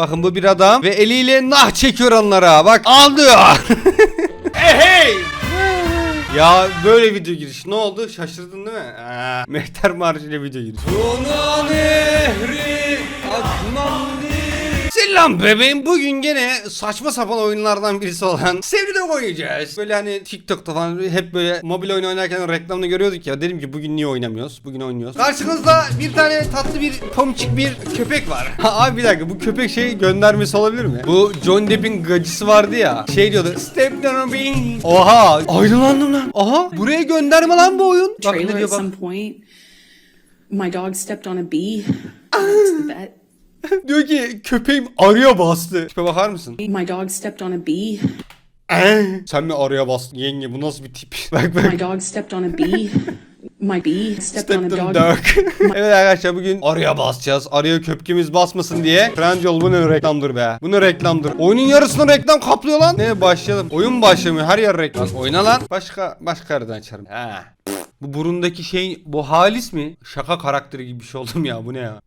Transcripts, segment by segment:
Bakın bu bir adam ve eliyle nah çekiyor onlara. Bak aldı. hey. Ya böyle video giriş ne oldu? Şaşırdın değil mi? Aa, Mehter Marşı ile video giriş. Tuna nehri akmam Selam bebeğim bugün gene saçma sapan oyunlardan birisi olan Sevgili oynayacağız. Böyle hani TikTok'ta falan hep böyle mobil oyun oynarken reklamını görüyorduk ya. Dedim ki bugün niye oynamıyoruz? Bugün oynuyoruz. Karşınızda bir tane tatlı bir pomçik bir köpek var. Ha, Abi bir dakika bu köpek şey göndermesi olabilir mi? Bu John Depp'in gacısı vardı ya. Şey diyordu. Step down me. Oha aydınlandım lan. Aha buraya gönderme lan bu oyun. Bak ne diyor bak. My dog stepped on a bee. The vet. Diyor ki köpeğim arıya bastı. Tipe bakar mısın? My dog stepped on a bee. Ee, Sen mi araya bastın yenge bu nasıl bir tip? bak bak. My dog stepped on a bee. My bee stepped on a Stephen dog. Dark. evet arkadaşlar bugün araya basacağız. Araya köpkemiz basmasın diye. Trendyol bu ne reklamdır be. Bu ne reklamdır. Oyunun yarısını reklam kaplıyor lan. Ne başlayalım. Oyun başlamıyor. Her yer reklam. Lan oyna lan. Başka başka yerden açarım. Ha. Bu burundaki şey bu halis mi? Şaka karakteri gibi bir şey oldum ya. Bu ne ya?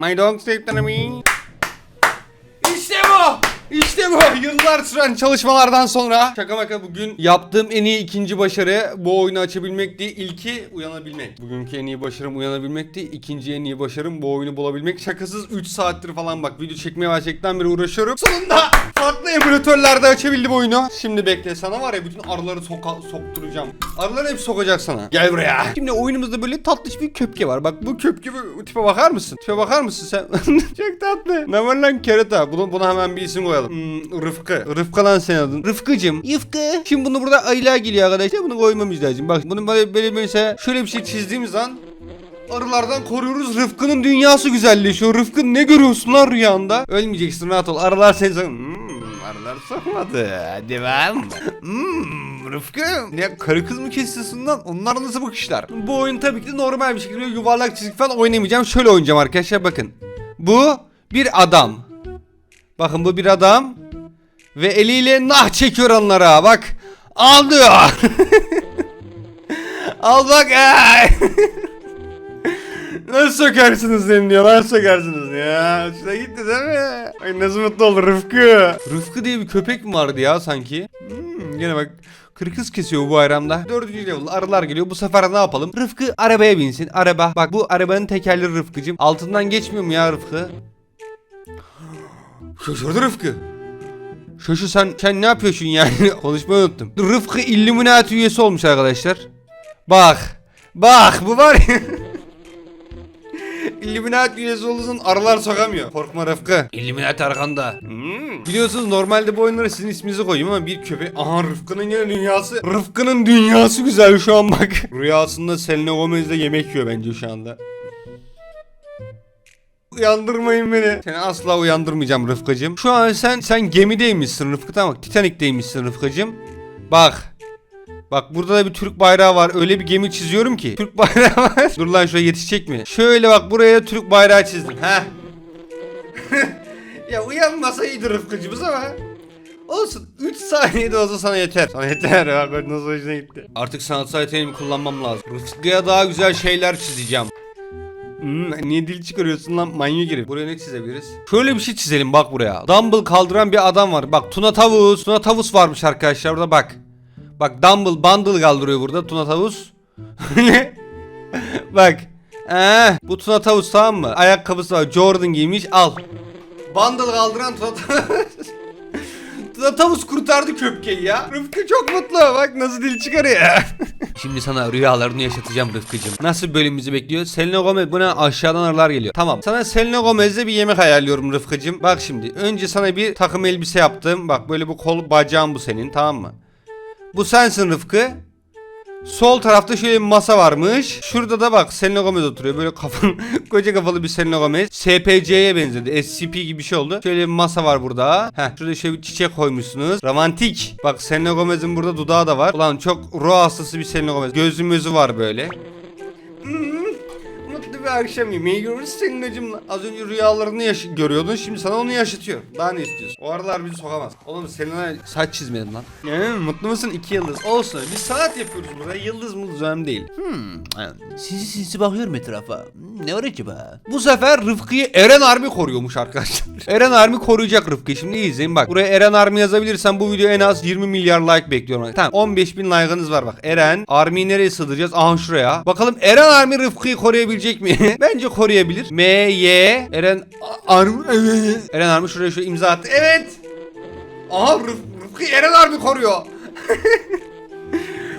My dog me. İşte bu. İşte bu. Yıllar süren çalışmalardan sonra şaka maka bugün yaptığım en iyi ikinci başarı bu oyunu açabilmekti. İlki uyanabilmek. Bugünkü en iyi başarım uyanabilmekti. İkinci en iyi başarım bu oyunu bulabilmek. Şakasız 3 saattir falan bak video çekmeye başladıktan beri uğraşıyorum. Sonunda farklı emülatörlerde açabildim oyunu. Şimdi bekle sana var ya bütün arıları soka sokturacağım. Arıları hep sokacak sana. Gel buraya. Şimdi oyunumuzda böyle tatlış bir köpke var. Bak bu köpke bu tipe bakar mısın? Tipe bakar mısın sen? Çok tatlı. Ne var lan kerata? Bunu, buna hemen bir isim koyalım. Hmm, Rıfkı. Rıfkı lan senin adın. Rıfkıcım. Rıfkı. Şimdi bunu burada ayılar geliyor arkadaşlar. Bunu koymamız lazım. Bak bunu böyle, böyle mesela şöyle bir şey çizdiğimiz an Arılardan koruyoruz. Rıfkı'nın dünyası güzelleşiyor. Rıfkı ne görüyorsun lan rüyanda? Ölmeyeceksin rahat ol. Arılar seni. Hmm, arılar sokmadı. Devam. Hmm, Rıfkı. Ne karı kız mı kesiyorsun lan? Onlar nasıl bakışlar? Bu oyun tabii ki de normal bir şekilde yuvarlak çizgi falan oynamayacağım. Şöyle oynayacağım arkadaşlar bakın. Bu bir adam. Bakın bu bir adam. Ve eliyle nah çekiyor onlara. Bak. Aldı. Al bak. Nasıl sokarsınız seni diyor. Nasıl sokarsınız ya. Hoşuna gitti değil mi? Ay nasıl mutlu oldu Rıfkı. Rıfkı diye bir köpek mi vardı ya sanki? Hmm, gene bak kırkız kesiyor bu bayramda. Dördüncü level arılar geliyor. Bu sefer ne yapalım? Rıfkı arabaya binsin. Araba. Bak bu arabanın tekerleri Rıfkıcım. Altından geçmiyor mu ya Rıfkı? Şaşırdı Rıfkı. Şaşı sen, sen ne yapıyorsun yani? Konuşmayı unuttum. Rıfkı Illuminati üyesi olmuş arkadaşlar. Bak. Bak bu var ya. Illuminati üyesi olursun arılar sokamıyor. Korkma Rıfkı. Illuminati arkanda. Hmm. Biliyorsunuz normalde bu oyunlara sizin isminizi koyuyorum ama bir köpek. Aha Rıfkı'nın yine dünyası. Rıfkı'nın dünyası güzel şu an bak. Rüyasında Selena Gomez'le yemek yiyor bence şu anda. Uyandırmayın beni. Seni asla uyandırmayacağım Rıfkıcım. Şu an sen sen gemideymişsin Rıfkı tamam? Titanik'teymişsin Rıfkıcım. Bak. Bak burada da bir Türk bayrağı var. Öyle bir gemi çiziyorum ki. Türk bayrağı var. Dur lan şuraya yetişecek mi? Şöyle bak buraya Türk bayrağı çizdim. Heh. ya uyanmasa iyidir Rıfkıcımız ama. Olsun. 3 saniyede olsa sana yeter. Sana yeter. Bak nasıl hoşuna gitti. Artık sanatsal yeteneğimi kullanmam lazım. Rıfkı'ya daha güzel şeyler çizeceğim. Hmm, niye dil çıkarıyorsun lan manyak herif? Buraya ne çizebiliriz? Şöyle bir şey çizelim bak buraya. Dumbbell kaldıran bir adam var. Bak Tuna Tavus. Tuna Tavus varmış arkadaşlar burada bak. Bak dumbbell bundle kaldırıyor burada Tuna Tavus. bak. Ee, bu Tuna Tavus tamam mı? Ayakkabısı var. Jordan giymiş al. Bundle kaldıran Tuna Tavus. Tavus kurtardı köpkeyi ya. Rıfkı çok mutlu. Bak nasıl dil çıkarıyor. Şimdi sana rüyalarını yaşatacağım Rıfkıcığım. Nasıl bir bölüm bizi bekliyor? Selena Gomez buna aşağıdan arılar geliyor. Tamam. Sana Selena Gomez'le bir yemek ayarlıyorum Rıfkıcığım. Bak şimdi. Önce sana bir takım elbise yaptım. Bak böyle bu kol bacağın bu senin tamam mı? Bu sensin Rıfkı. Sol tarafta şöyle bir masa varmış. Şurada da bak Selena Gomez oturuyor. Böyle kafan koca kafalı bir Selena Gomez. SPC'ye benzedi. SCP gibi bir şey oldu. Şöyle bir masa var burada. Heh. Şurada şöyle bir çiçek koymuşsunuz. Romantik. Bak Selena Gomez'in burada dudağı da var. Ulan çok ruh hastası bir Selena Gomez. Gözü var böyle. Bir akşam yemeği görürüz senin acımla. Az önce rüyalarını yaş- görüyordun şimdi sana onu yaşatıyor. Daha ne istiyorsun? O aralar bizi sokamaz. Oğlum seninle saç çizmedim lan. Ee, mutlu musun? İki yıldız. Olsun. Biz sanat yapıyoruz burada. Yıldız mı önemli değil. Hmm, Sinsi sinsi bakıyorum etrafa. Hmm, Ne var acaba? Bu sefer Rıfkı'yı Eren Armi koruyormuş arkadaşlar. Eren Armi koruyacak Rıfkı'yı. Şimdi iyi izleyin bak. Buraya Eren Armi yazabilirsen bu video en az 20 milyar like bekliyorum. Tamam 15 bin like'ınız var bak. Eren Armi'yi nereye sığdıracağız? Aha şuraya. Bakalım Eren Armi Rıfkı'yı koruyabilecek mi? Bence koruyabilir. M, Y, Eren Armi. Eren Armi şuraya şöyle imza attı. Evet. Aha Rıf- Rıfkı Eren Armi koruyor.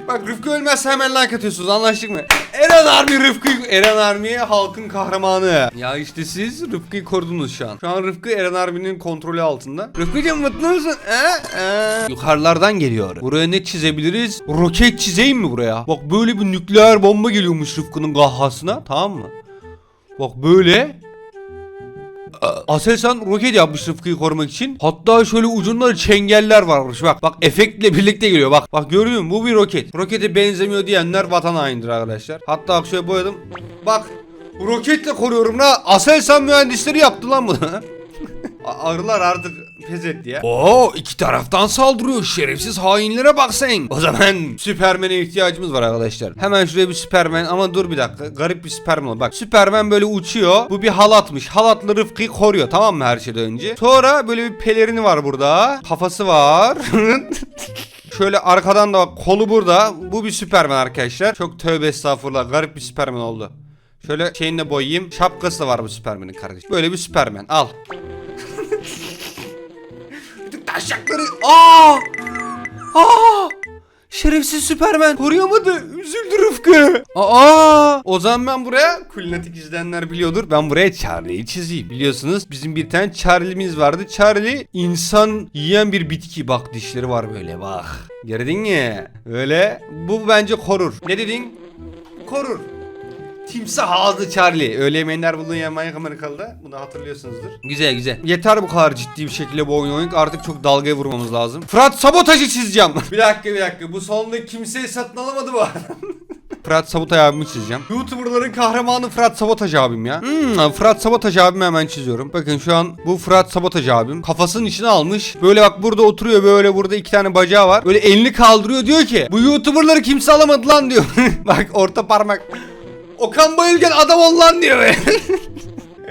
Bak Rıfkı ölmezse hemen like atıyorsunuz anlaştık mı? Eren Army Rıfkı Eren Army halkın kahramanı. Ya işte siz Rıfkı'yı korudunuz şu an. Şu an Rıfkı Eren Army'nin kontrolü altında. Rıfkı'cığım mutlu musun? Ee? Ee? Yukarılardan geliyor. Buraya ne çizebiliriz? Roket çizeyim mi buraya? Bak böyle bir nükleer bomba geliyormuş Rıfkı'nın gahhasına. Tamam mı? Bak böyle. Aselsan roket yapmış Rıfkı'yı korumak için. Hatta şöyle ucunda çengeller varmış. Bak bak efektle birlikte geliyor. Bak bak görüyor musun? Bu bir roket. Rokete benzemiyor diyenler vatan hainidir arkadaşlar. Hatta bak şöyle boyadım. Bak roketle koruyorum la. Aselsan mühendisleri yaptı lan bunu. Arılar artık pes etti ya. Oo iki taraftan saldırıyor şerefsiz hainlere bak sen. O zaman Süpermen'e ihtiyacımız var arkadaşlar. Hemen şuraya bir Süpermen ama dur bir dakika. Garip bir Süpermen. Bak Süpermen böyle uçuyor. Bu bir halatmış. Halatlı Rıfkı'yı koruyor tamam mı her şeyden önce. Sonra böyle bir pelerini var burada. Kafası var. Şöyle arkadan da bak kolu burada. Bu bir Süpermen arkadaşlar. Çok tövbe estağfurullah. Garip bir Süpermen oldu. Şöyle şeyini de boyayayım. Şapkası da var bu Süpermen'in kardeşim. Böyle bir Süpermen. Al. Taşakları. Aa! Aa! Şerefsiz Süpermen koruyamadı. Üzüldü Rıfkı. Aa! O zaman ben buraya Kulinatik izleyenler biliyordur. Ben buraya Charlie'yi çizeyim. Biliyorsunuz bizim bir tane Charlie'miz vardı. Charlie insan yiyen bir bitki. Bak dişleri var böyle bak. Gördün mü? Öyle. Bu bence korur. Ne dedin? Korur. Timsah ağzı Charlie. Öğle yemeğinler yer manyak Amerikalı'da. Bunu hatırlıyorsunuzdur. Güzel güzel. Yeter bu kadar ciddi bir şekilde bu oyun oynadık. Artık çok dalgaya vurmamız lazım. Fırat sabotajı çizeceğim. bir dakika bir dakika. Bu sonunda kimseyi satın alamadı bu. Fırat Sabotaj abimi çizeceğim. YouTuber'ların kahramanı Fırat Sabotaj abim ya. Hmm, Fırat Sabotaj abimi hemen çiziyorum. Bakın şu an bu Fırat Sabotaj abim. Kafasının içine almış. Böyle bak burada oturuyor böyle burada iki tane bacağı var. Böyle elini kaldırıyor diyor ki bu YouTuber'ları kimse alamadı lan diyor. bak orta parmak. Okan Bayülgen adam ol lan diyor.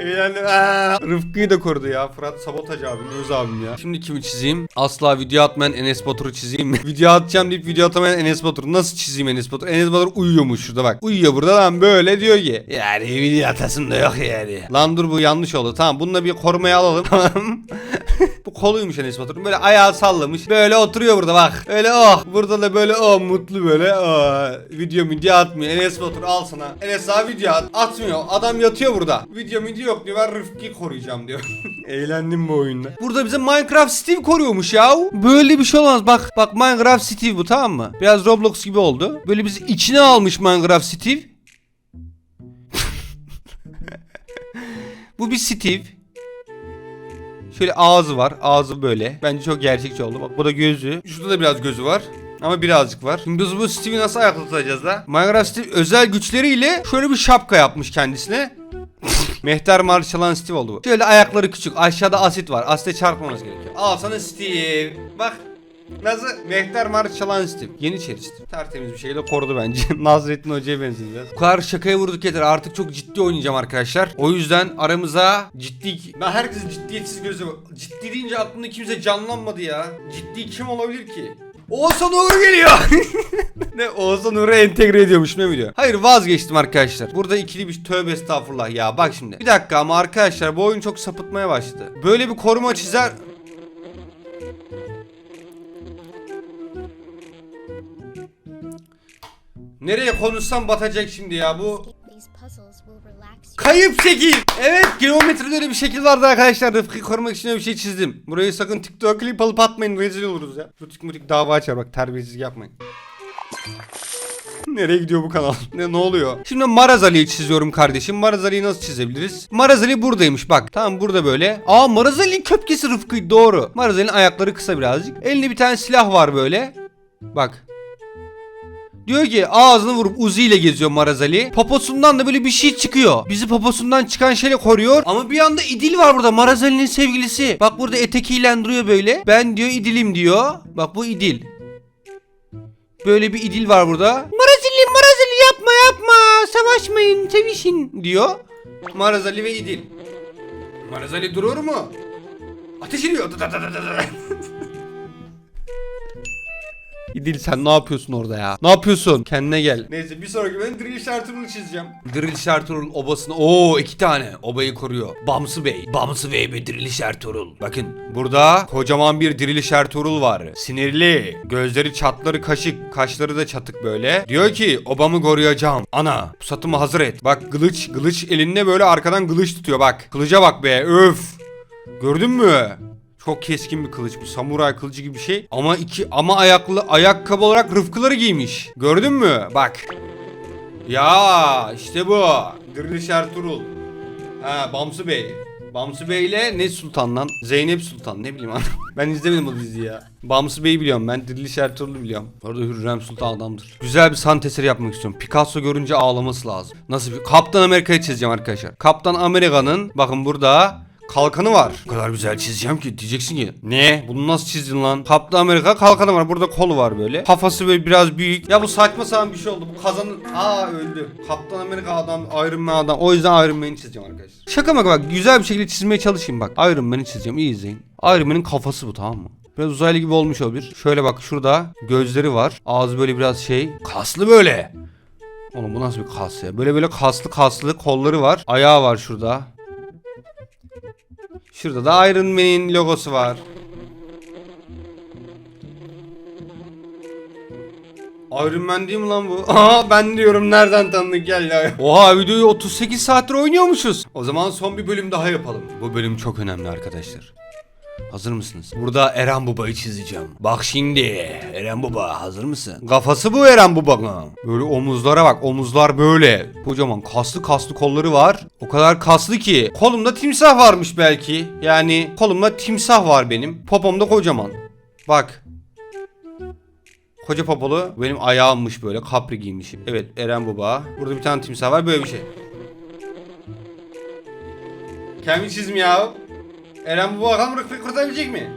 Eğlendim. Aa, Rıfkı'yı da korudu ya. Fırat Sabotaj abim, Öz abim ya. Şimdi kimi çizeyim? Asla video atmayan Enes Batur'u çizeyim mi? video atacağım deyip video atamayan Enes Batur'u. Nasıl çizeyim Enes Batur? Enes Batur uyuyormuş şurada bak. Uyuyor burada lan böyle diyor ki. Yani video atasım da yok yani. Lan dur bu yanlış oldu. Tamam bununla bir korumaya alalım. Tamam. bu koluymuş Enes Batur'un. Böyle ayağı sallamış. Böyle oturuyor burada bak. Öyle oh. Burada da böyle oh mutlu böyle. Oh. Video video atmıyor. Enes Batur al sana. Enes daha video at. Atmıyor. Adam yatıyor burada. Video video yok diyor. Ben Rıfkı'yı koruyacağım diyor. Eğlendim bu oyunda. Burada bize Minecraft Steve koruyormuş ya. Böyle bir şey olmaz. Bak bak Minecraft Steve bu tamam mı? Biraz Roblox gibi oldu. Böyle bizi içine almış Minecraft Steve. bu bir Steve. Şöyle ağzı var. Ağzı böyle. Bence çok gerçekçi oldu. Bak bu da gözü. Şurada da biraz gözü var. Ama birazcık var. Şimdi biz bu Steve'i nasıl ayakta tutacağız da? Minecraft Steve özel güçleriyle şöyle bir şapka yapmış kendisine. Mehter Marş çalan Steve oldu bu. Şöyle ayakları küçük. Aşağıda asit var. Asite çarpmaması gerekiyor. Al sana Steve. Bak. Nasıl? Mehter Marş çalan Steve. Yeniçeri Steve. Tertemiz bir şekilde korudu bence. Nazrettin Hoca'ya biraz. Bu kadar şakaya vurduk yeter. Artık çok ciddi oynayacağım arkadaşlar. O yüzden aramıza ciddi... Ben herkesin ciddiyetsiz gözü. Ciddi deyince aklımda kimse canlanmadı ya. Ciddi kim olabilir ki? Oğuzhan Uğur geliyor. ne Oğuzhan Uğur'u entegre ediyormuş ne biliyor? Hayır vazgeçtim arkadaşlar. Burada ikili bir tövbe estağfurullah ya. Bak şimdi. Bir dakika ama arkadaşlar bu oyun çok sapıtmaya başladı. Böyle bir koruma çizer... Nereye konuşsam batacak şimdi ya bu. Kayıp şekil. Evet geometride öyle bir şekil vardı arkadaşlar. Rıfkı'yı korumak için öyle bir şey çizdim. Burayı sakın TikTok klip alıp atmayın. Rezil oluruz ya. Rutik mutik dava açar bak terbiyesizlik yapmayın. Nereye gidiyor bu kanal? Ne, ne oluyor? Şimdi Maraz Ali'yi çiziyorum kardeşim. Maraz Ali'yi nasıl çizebiliriz? Maraz Ali buradaymış bak. Tamam burada böyle. Aa Maraz Ali'nin köpkesi Rıfkı'ydı doğru. Maraz Ali'nin ayakları kısa birazcık. Elinde bir tane silah var böyle. Bak. Diyor ki ağzını vurup Uzi ile geziyor Marazali. Poposundan da böyle bir şey çıkıyor. Bizi poposundan çıkan şeyle koruyor. Ama bir anda İdil var burada Marazali'nin sevgilisi. Bak burada etekiyle duruyor böyle. Ben diyor İdil'im diyor. Bak bu İdil. Böyle bir İdil var burada. Marazali Marazali yapma yapma. Savaşmayın sevişin diyor. Marazali ve İdil. Marazali durur mu? Ateş ediyor. İdil sen ne yapıyorsun orada ya? Ne yapıyorsun? Kendine gel. Neyse bir sonraki ben Drill Shartur'u çizeceğim. Drill Shartur'un obasını Oo iki tane obayı koruyor. Bamsı Bey. Bamsı Bey ve Drill Shartur'ul. Bakın burada kocaman bir Drill Shartur'ul var. Sinirli. Gözleri çatları kaşık. Kaşları da çatık böyle. Diyor ki obamı koruyacağım. Ana pusatımı hazır et. Bak kılıç. Kılıç elinde böyle arkadan kılıç tutuyor bak. Kılıca bak be öf. Gördün mü? Çok keskin bir kılıç bu. Samuray kılıcı gibi bir şey. Ama iki ama ayaklı ayakkabı olarak rıfkıları giymiş. Gördün mü? Bak. Ya işte bu. Diriliş Ertuğrul. Ha Bamsı Bey. Bamsı Bey ile ne Sultan lan? Zeynep Sultan ne bileyim ben izlemedim o diziyi ya. Bamsı Bey'i biliyorum ben. Diriliş Ertuğrul'u biliyorum. Orada Hürrem Sultan adamdır. Güzel bir sanat eseri yapmak istiyorum. Picasso görünce ağlaması lazım. Nasıl bir... Kaptan Amerika'yı çizeceğim arkadaşlar. Kaptan Amerika'nın bakın burada kalkanı var. O kadar güzel çizeceğim ki diyeceksin ki ne? Bunu nasıl çizdin lan? Kaptan Amerika kalkanı var. Burada kolu var böyle. Kafası böyle biraz büyük. Ya bu saçma sapan bir şey oldu. Bu kazanın... Aa öldü. Kaptan Amerika adam, Iron Man adam. O yüzden Iron Man'i çizeceğim arkadaşlar. Şaka maka bak güzel bir şekilde çizmeye çalışayım bak. Iron Man'i çizeceğim. İyi izleyin. Iron Man'in kafası bu tamam mı? Biraz uzaylı gibi olmuş o bir. Şöyle bak şurada gözleri var. Ağzı böyle biraz şey. Kaslı böyle. Oğlum bu nasıl bir kas ya? Böyle böyle kaslı kaslı kolları var. Ayağı var şurada. Şurada da Iron Man'in logosu var. Iron Man değil mi lan bu? Aha ben diyorum nereden tanıdık gel ya. Oha videoyu 38 saattir oynuyormuşuz. O zaman son bir bölüm daha yapalım. Bu bölüm çok önemli arkadaşlar. Hazır mısınız? Burada Eren Baba'yı çizeceğim. Bak şimdi Eren Baba hazır mısın? Kafası bu Eren Baba'nın. Böyle omuzlara bak omuzlar böyle. Kocaman kaslı kaslı kolları var. O kadar kaslı ki. Kolumda timsah varmış belki. Yani kolumda timsah var benim. Popomda kocaman. Bak. Koca popolu benim ayağımmış böyle kapri giymişim. Evet Eren Baba. Burada bir tane timsah var böyle bir şey. Kendi çizim ya. Eren bu bakalım Rıfkı kurtarabilecek mi?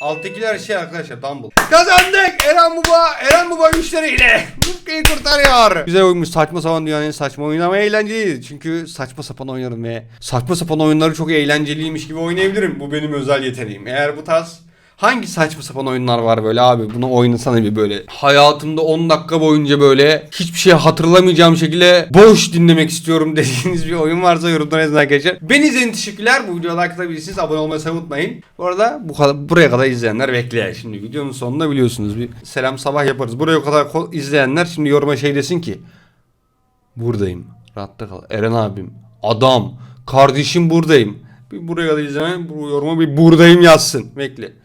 Alttakiler şey arkadaşlar Dumble. Kazandık! Eren Baba, Eren Baba güçleriyle Rıfkı'yı kurtarıyor. Güzel oyunmuş. Saçma sapan dünyanın saçma oyunu ama eğlenceli. Çünkü saçma sapan oynarım ve saçma sapan oyunları çok eğlenceliymiş gibi oynayabilirim. Bu benim özel yeteneğim. Eğer bu tarz Hangi saçma sapan oyunlar var böyle abi? Bunu oynasana bir böyle. Hayatımda 10 dakika boyunca böyle hiçbir şey hatırlamayacağım şekilde boş dinlemek istiyorum dediğiniz bir oyun varsa yorumlara yazın arkadaşlar. Beni izlediğiniz teşekkürler. Bu videoya like atabilirsiniz. Abone olmayı unutmayın. Bu arada bu kadar, buraya kadar izleyenler bekleyin. Şimdi videonun sonunda biliyorsunuz bir selam sabah yaparız. Buraya kadar izleyenler şimdi yoruma şey desin ki buradayım. Rahatta kal. Eren abim. Adam. Kardeşim buradayım. Bir buraya kadar izlemeyen bu yoruma bir buradayım yazsın. Bekle.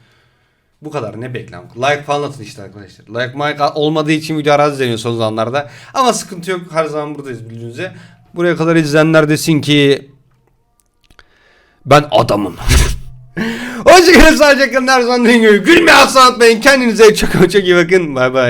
Bu kadar ne beklem. Like falan atın işte arkadaşlar. Like like olmadığı için video az izleniyor son zamanlarda. Ama sıkıntı yok. Her zaman buradayız bildiğiniz üzere. Buraya kadar izleyenler desin ki ben adamım. Hoşçakalın sağlıcakla her zaman dediğim gibi gülmeyi asla unutmayın. Kendinize çok çok iyi bakın. Bay bay.